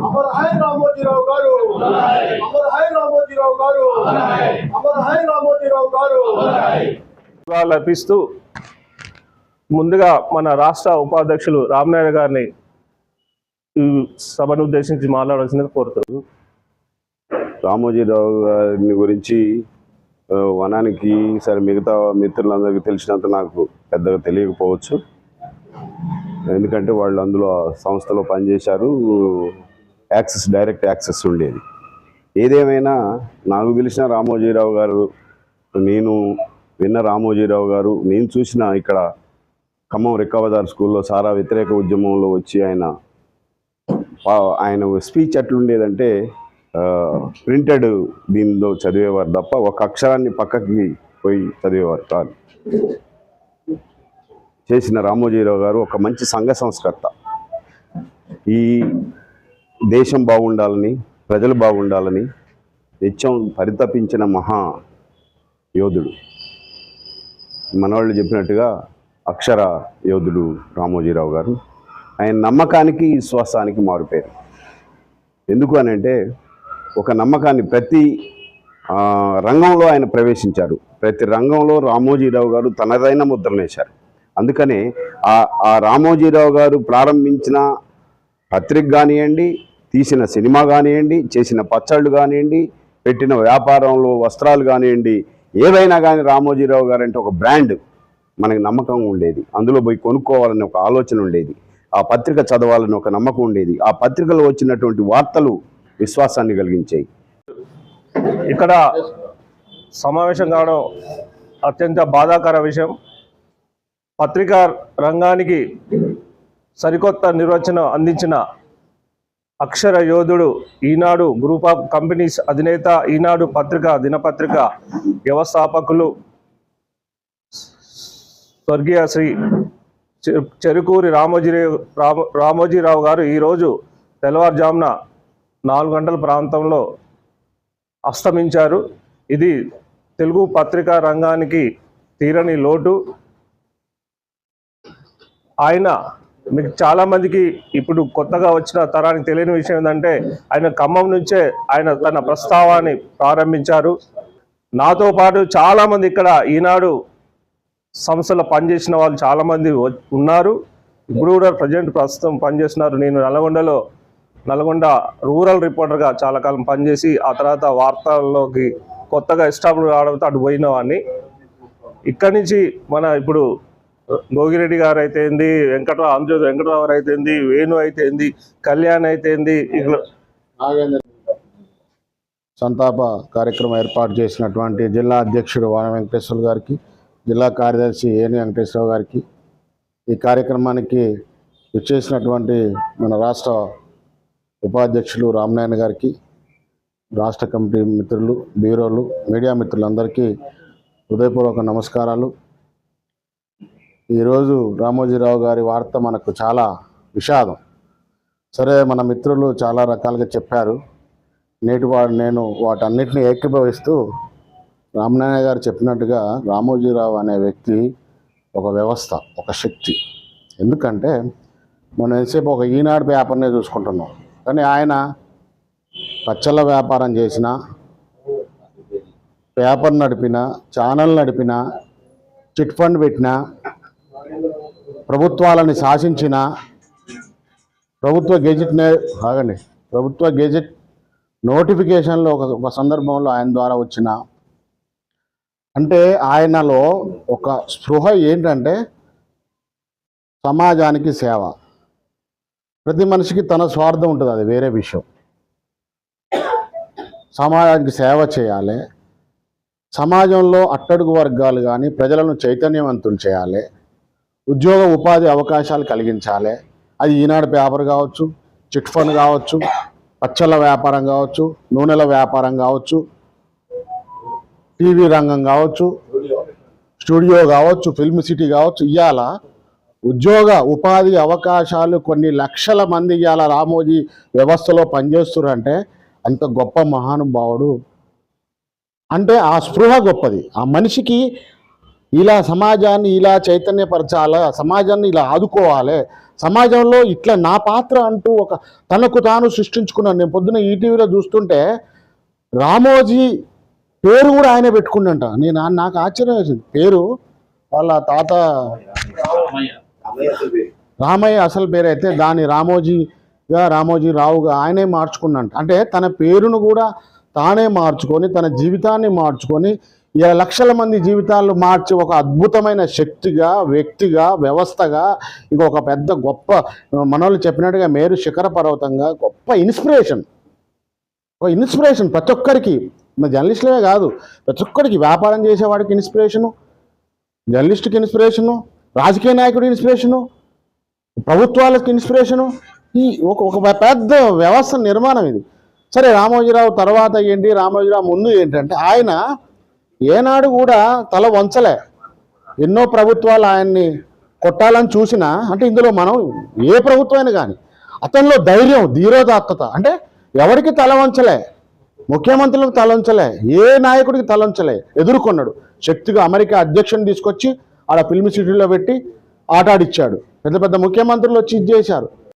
Amar high Ramoji Rao గారు. Amar high Ramoji Rao గారు. Amar high Ramoji Rao గారు. వాళ్ళు అర్పిస్తూ ముందుగా మన రాష్ట్ర ఉపాధ్యక్షులు రామనారాయణ గారిని ఈ సభను ఉద్దేశించి మాట్లాడాల్సిందిగా కోరుతారు రామోజీరావు గారిని గురించి వనానికి సరే మిగతా మిత్రులందరికీ తెలిసినంత నాకు పెద్దగా తెలియకపోవచ్చు. ఎందుకంటే వాళ్ళు అందులో ఆ సంస్థలో పనిచేశారు. యాక్సెస్ డైరెక్ట్ యాక్సెస్ ఉండేది. ఏదేమైనా నాకు తెలిసిన రామోజీరావు గారు నేను విన్న రామోజీరావు గారు నేను చూసిన ఇక్కడ ఖమ్మం రిక్కవదార్ స్కూల్లో సారా వ్యతిరేక ఉద్యమంలో వచ్చి ఆయన ఆయన స్పీచ్ ఎట్లుండేదంటే ప్రింటెడ్ దీనిలో చదివేవారు తప్ప ఒక అక్షరాన్ని పక్కకి పోయి చదివేవారు కాదు. చేసిన రామోజీరావు గారు ఒక మంచి సంఘ సంస్కర్త. ఈ దేశం బాగుండాలని ప్రజలు బాగుండాలని నిత్యం పరితపించిన మహా యోధుడు. మనవాళ్ళు చెప్పినట్టుగా అక్షర యోధుడు రామోజీరావు గారు. ఆయన నమ్మకానికి విశ్వాసానికి మారుపేరు ఎందుకు అని అంటే ఒక నమ్మకాన్ని ప్రతి రంగంలో ఆయన ప్రవేశించారు. ప్రతి రంగంలో రామోజీరావు గారు తనదైన ముద్రనేశారు అందుకనే ఆ రామోజీరావు గారు ప్రారంభించిన పత్రిక కానివ్వండి తీసిన సినిమా కానివ్వండి చేసిన పచ్చళ్ళు కానివ్వండి పెట్టిన వ్యాపారంలో వస్త్రాలు కానివ్వండి ఏవైనా కానీ రామోజీరావు గారు అంటే ఒక బ్రాండ్ మనకి నమ్మకం ఉండేది. అందులో పోయి కొనుక్కోవాలని ఒక ఆలోచన ఉండేది. ఆ పత్రిక చదవాలని ఒక నమ్మకం ఉండేది. ఆ పత్రికలో వచ్చినటువంటి వార్తలు విశ్వాసాన్ని కలిగించాయి. ఇక్కడ సమావేశం కావడం అత్యంత బాధాకర విషయం. పత్రికా రంగానికి సరికొత్త నిర్వచనం అందించిన అక్షర యోధుడు ఈనాడు గ్రూప్ ఆఫ్ కంపెనీస్ అధినేత ఈనాడు పత్రిక దినపత్రిక వ్యవస్థాపకులు స్వర్గీయ శ్రీ చెరుకూరి రామోజీరావు రామోజీరావు గారు ఈరోజు తెల్లవారుజామున నాలుగు గంటల ప్రాంతంలో అస్తమించారు. ఇది తెలుగు పత్రికా రంగానికి తీరని లోటు. ఆయన మీకు చాలామందికి ఇప్పుడు కొత్తగా వచ్చిన తరానికి తెలియని విషయం ఏంటంటే ఆయన ఖమ్మం నుంచే ఆయన తన ప్రస్తావాన్ని ప్రారంభించారు. నాతో పాటు చాలామంది ఇక్కడ ఈనాడు సంస్థలో పనిచేసిన వాళ్ళు చాలామంది వ- ఉన్నారు. ఇప్పుడు కూడా ప్రజెంట్ ప్రస్తుతం పనిచేస్తున్నారు. నేను నల్గొండలో నల్గొండ రూరల్ రిపోర్టర్గా చాలా కాలం పనిచేసి ఆ తర్వాత వార్తల్లోకి కొత్తగా ఎస్టాబ్లిష్ కావడంతో అటు పోయిన వాడిని. ఇక్కడి నుంచి మన ఇప్పుడు గోగిరెడ్డి గారు అయితే ఏంది వెంకటరావు ఆంధ్రజ్యోతి వెంకటరావు గారు అయితేంది వేణు అయితేంది కళ్యాణ్ అయితేంది సంతాప కార్యక్రమం ఏర్పాటు చేసినటువంటి జిల్లా అధ్యక్షుడు వాన వెంకటేశ్వర గారికి జిల్లా కార్యదర్శి ఏని వెంకటేశ్వరరావు గారికి ఈ కార్యక్రమానికి విచ్చేసినటువంటి మన రాష్ట్ర ఉపాధ్యక్షులు రామనాయణ గారికి రాష్ట్ర కమిటీ మిత్రులు బ్యూరోలు మీడియా మిత్రులందరికీ హృదయపూర్వక నమస్కారాలు. ఈరోజు రామోజీరావు గారి వార్త మనకు చాలా విషాదం. సరే మన మిత్రులు చాలా రకాలుగా చెప్పారు. నేటి వాడు నేను వాటన్నిటిని ఏకీభవిస్తూ రామనారాయణ గారు చెప్పినట్టుగా రామోజీరావు అనే వ్యక్తి ఒక వ్యవస్థ ఒక శక్తి. ఎందుకంటే మనం ఎంతసేపు ఒక ఈనాడు పేపర్నే చూసుకుంటున్నాం. కానీ ఆయన పచ్చళ్ళ వ్యాపారం చేసిన పేపర్ నడిపిన ఛానల్ నడిపిన చిట్ ఫండ్ పెట్టిన ప్రభుత్వాలని శాసించిన ప్రభుత్వ గెజెట్నే ఆగండి. ప్రభుత్వ గెజెట్ నోటిఫికేషన్లో ఒక ఒక సందర్భంలో ఆయన ద్వారా వచ్చిన అంటే ఆయనలో ఒక స్పృహ ఏంటంటే సమాజానికి సేవ. ప్రతి మనిషికి తన స్వార్థం ఉంటుంది అది వేరే విషయం. సమాజానికి సేవ చేయాలి. సమాజంలో అట్టడుగు వర్గాలు కానీ ప్రజలను చైతన్యవంతులు చేయాలి. ఉద్యోగ ఉపాధి అవకాశాలు కలిగించాలి. అది ఈనాడు పేపర్ కావచ్చు చిట్ ఫండ్ కావచ్చు పచ్చళ్ళ వ్యాపారం కావచ్చు నూనెల వ్యాపారం కావచ్చు టీవీ రంగం కావచ్చు స్టూడియో కావచ్చు ఫిల్మ్ సిటీ కావచ్చు ఇవాళ ఉద్యోగ ఉపాధి అవకాశాలు కొన్ని లక్షల మంది ఇవాళ రామోజీ వ్యవస్థలో పనిచేస్తున్నారంటే అంత గొప్ప మహానుభావుడు. అంటే ఆ స్పృహ గొప్పది. ఆ మనిషికి ఇలా సమాజాన్ని ఇలా చైతన్యపరచాలి సమాజాన్ని ఇలా ఆదుకోవాలి. సమాజంలో ఇట్లా నా పాత్ర అంటూ ఒక తనకు తాను సృష్టించుకున్నాను నేను పొద్దున ఈటీవీలో చూస్తుంటే రామోజీ పేరు కూడా ఆయన పెట్టుకున్నంట. నేను నాకు ఆశ్చర్యం వేసింది. పేరు వాళ్ళ తాత రామయ్య అసలు పేరు అయితే దాని రామోజీగా రామోజీ రావుగా ఆయనే మార్చుకున్నంట. అంటే తన పేరును కూడా తానే మార్చుకొని తన జీవితాన్ని మార్చుకొని ఇలా లక్షల మంది జీవితాలు మార్చి ఒక అద్భుతమైన శక్తిగా వ్యక్తిగా వ్యవస్థగా ఇంకొక పెద్ద గొప్ప మనోళ్ళు చెప్పినట్టుగా మేరు శిఖర పర్వతంగా గొప్ప ఇన్స్పిరేషన్. ఒక ఇన్స్పిరేషన్ ప్రతి ఒక్కరికి. మన జర్నలిస్టులే కాదు ప్రతి ఒక్కరికి వ్యాపారం చేసేవాడికి ఇన్స్పిరేషను జర్నలిస్ట్కి ఇన్స్పిరేషను రాజకీయ నాయకుడి ఇన్స్పిరేషను ప్రభుత్వాలకు ఇన్స్పిరేషను ఈ ఒక ఒక పెద్ద వ్యవస్థ నిర్మాణం ఇది. సరే రామోజీరావు తర్వాత ఏంటి రామోజీరావు ముందు ఏంటంటే ఆయన ఏనాడు కూడా తల వంచలే. ఎన్నో ప్రభుత్వాలు ఆయన్ని కొట్టాలని చూసినా అంటే ఇందులో మనం ఏ ప్రభుత్వమైనా కానీ అతనిలో ధైర్యం ధీరోదాత్తత అంటే ఎవరికి తల వంచలే? ముఖ్యమంత్రులకు తలంచలే ఏ నాయకుడికి తలంచలే ఎదుర్కొన్నాడు. శక్తిగా అమెరికా అధ్యక్షుని తీసుకొచ్చి ఆడ ఫిల్మ్ సిటీలో పెట్టి ఆట ఆడిచ్చాడు. పెద్ద పెద్ద ముఖ్యమంత్రులు వచ్చి ఇది చేశారు.